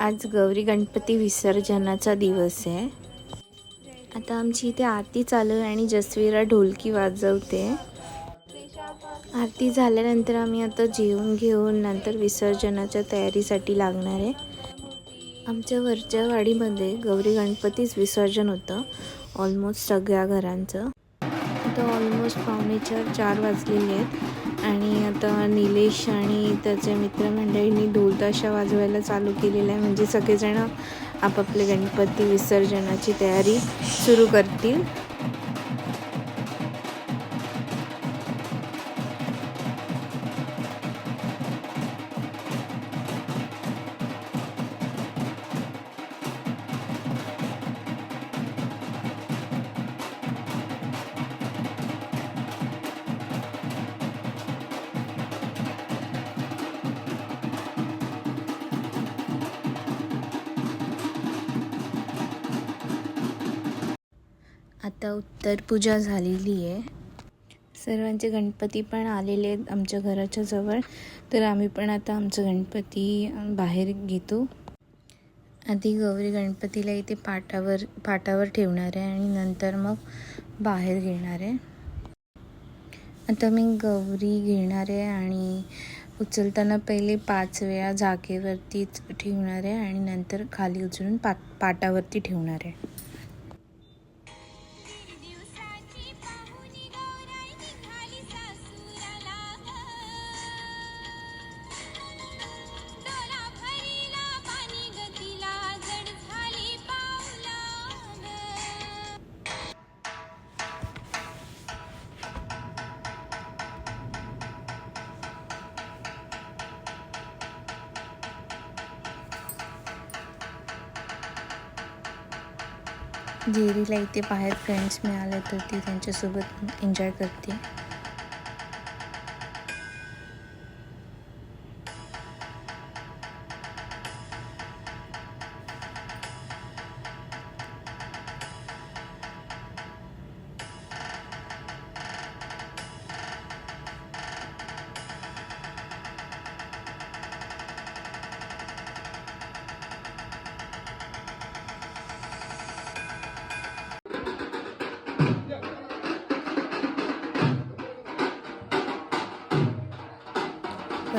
आज गौरी गणपती विसर्जनाचा दिवस आहे. आता आमची इथे आरती चालू आहे आणि जसवीरा ढोलकी वाजवते. आरती झाल्यानंतर आम्ही आता जेवून घेऊन नंतर विसर्जनाच्या तयारीसाठी लागणार आहे. आमच्या वरच्या वाडीमध्ये गौरी गणपतीच विसर्जन होतं. ऑलमोस्ट सगळ्या घरांचं. आता ऑलमोस्ट पावणे चार चार वाजलेले आहेत. आणि आता निलेश आणि त्याच्या मित्रमंडळींनी ढोलताशा वाजवायला चालू केलेलं आहे. म्हणजे सगळेजण आपापले गणपती विसर्जनाची तयारी सुरू करतील. आता उत्तर पूजा झालेली आहे. सर्वांचे गणपती पण आलेले आहेत आमच्या घराच्या जवळ. तर आम्ही पण आता आमचं गणपती बाहेर घेतो. आधी गौरी गणपतीला इथे पाटावर पाटावर ठेवणार आहे आणि नंतर मग बाहेर घेणार आहे. आता मी गौरी घेणार आहे आणि उचलताना पहिले पाच वेळा जागेवरतीच ठेवणार आहे आणि नंतर खाली उचलून पाट पाटावरती ठेवणार आहे. जेरीला इथे बाहेर फ्रेंड्स मिळाले तर ती त्यांच्यासोबत एन्जॉय करते.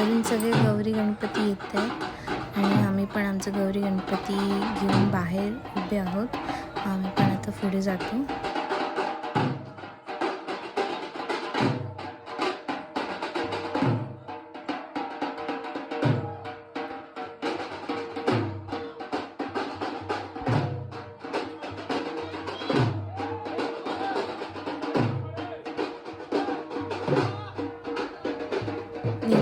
घरून सगळे गौरी गणपती येत आहेत आणि आम्ही पण आमचं गौरी गणपती घेऊन बाहेर उभे आहोत. आम्ही पण आता पुढे जातो.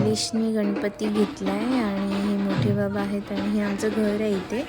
निलेशनी गणपती घेतलाय आणि हे मोठे बाबा आहेत आणि हे आमचं घर आहे इथे.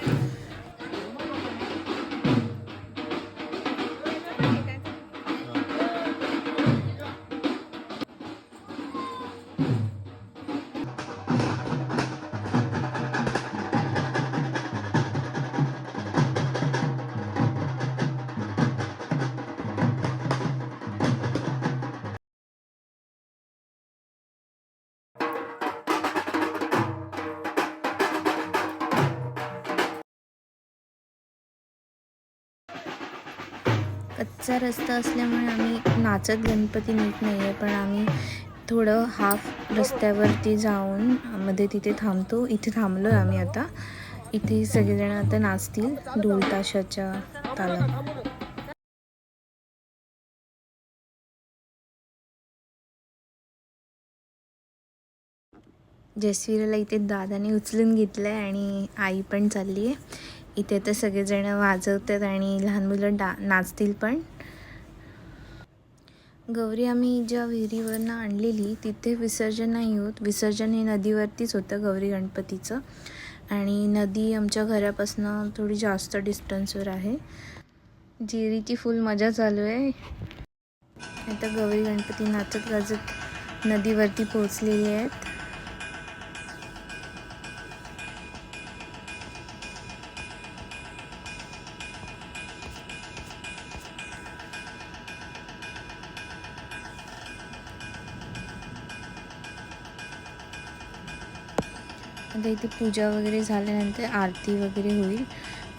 कच्चा रस्ता असल्यामुळे आम्ही नाचत गणपती नेत नाही आहे पण आम्ही थोडं हाफ रस्त्यावरती जाऊन मध्ये तिथे थांबतो. इथे थांबलो आहे आम्ही आता. इथे सगळेजण आता नाचतील ढोल ताशाच्या तालात. इथे दादाने उचलून घेतलं आहे आणि आई पण चालली आहे इथे तर सगळेजणं वाजवतात आणि लहान मुलं डा नाचतील पण. गौरी आम्ही ज्या विहिरीवरनं आणलेली तिथे विसर्जन नाही होत. विसर्जन हे नदीवरतीच होतं गौरी गणपतीचं. आणि नदी आमच्या घरापासनं थोडी जास्त डिस्टन्सवर आहे. जिरीची फुल मजा चालू आहे. आता गौरी गणपती नाचत गाजत नदीवरती पोहोचलेली आहेत. आता इथे पूजा वगैरे झाल्यानंतर आरती वगैरे होईल.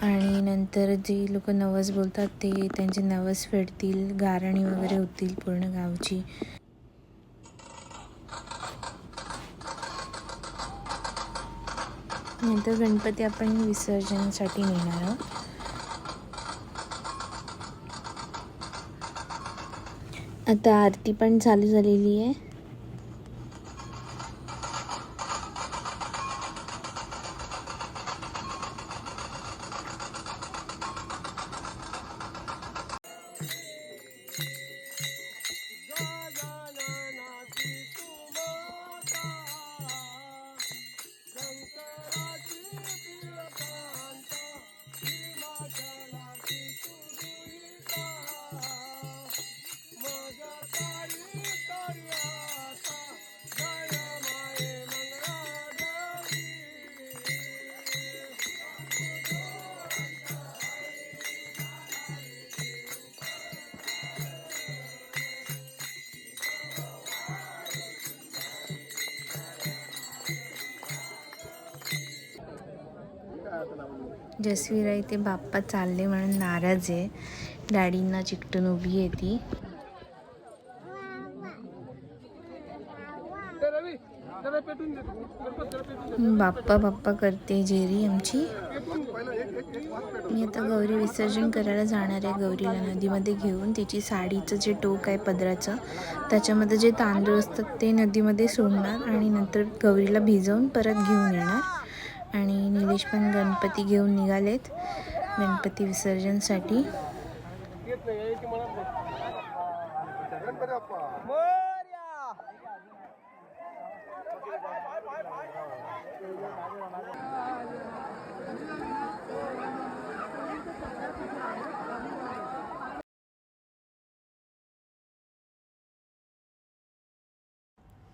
आणि नंतर जे लोक नवस बोलतात ते त्यांचे नवस फेडतील गारणी वगैरे होतील पूर्ण गावची. नंतर गणपती आपण विसर्जनासाठी नेणार आहोत. आता आरती पण चालू झालेली आहे. जसवीरा इथे बाप्पा चालले म्हणून नाराज आहे. डॅडींना चिकटून उभी आहे ती. बाप्पा बाप्पा करते जेरी आमची. मी आता गौरी विसर्जन करायला जाणार आहे गौरीला नदीमध्ये घेऊन. तिची साडीचं जे टोक आहे पदराचं त्याच्यामध्ये जे तांदूळ असतात ते नदीमध्ये सोडणार आणि नंतर गौरीला भिजवून परत घेऊन येणार. आणि निलेश पण गणपती घेऊन निघालेत. गणपती विसर्जनसाठी.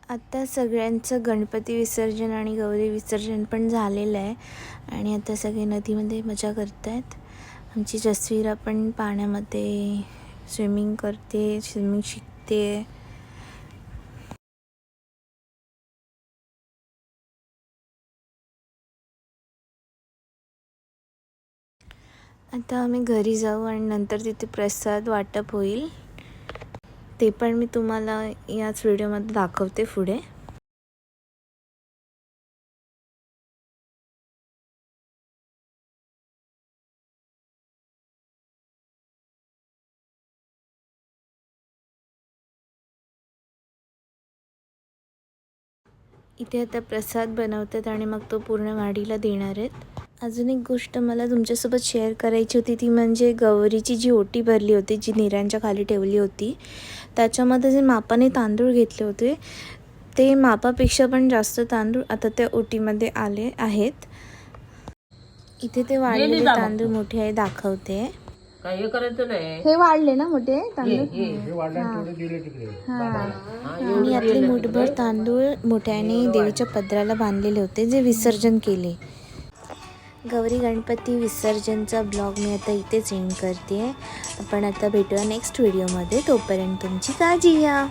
आत्ता सगळ्यांचं गणपती विसर्जन आणि गौरी विसर्जन पण झालेलं आहे. आणि आता सगळे नदीमध्ये मजा करत आहेत आमची जसवीरा पण पाण्यामध्ये स्विमिंग करते स्विमिंग शिकते. आता आम्ही घरी जाऊ आणि नंतर तिथे प्रसाद वाटप होईल. ते पण मी तुम्हाला याच व्हिडिओमध्ये दाखवते पुढे. इथे आता प्रसाद बनवतात आणि मग तो पूर्ण वाढीला देणार आहेत. अजून एक गोष्ट मला तुमच्यासोबत शेअर करायची होती ती म्हणजे गौरीची जी ओटी भरली होती जी निऱ्यांच्या खाली ठेवली होती त्याच्यामध्ये जे मापाने तांदूळ घेतले होते ते मापापेक्षा पण जास्त तांदूळ आता त्या ओटीमध्ये आले आहेत. इथे ते वाढलेले तांदूळ मोठे आहे दाखवते. काय हे करायचं नाही. हे वाढले ना मोठे तांदूळ? हा आणि यातले मुठभर तांदूळ मोठ्याने देवीच्या पदराला बांधलेले होते जे विसर्जन केले. गौरी गणपती विसर्जनचा ब्लॉग मी आता इथेच एंड करते आहे आपण आता भेटूया नेक्स्ट व्हिडिओमध्ये तोपर्यंत तुमची काळजी घ्या.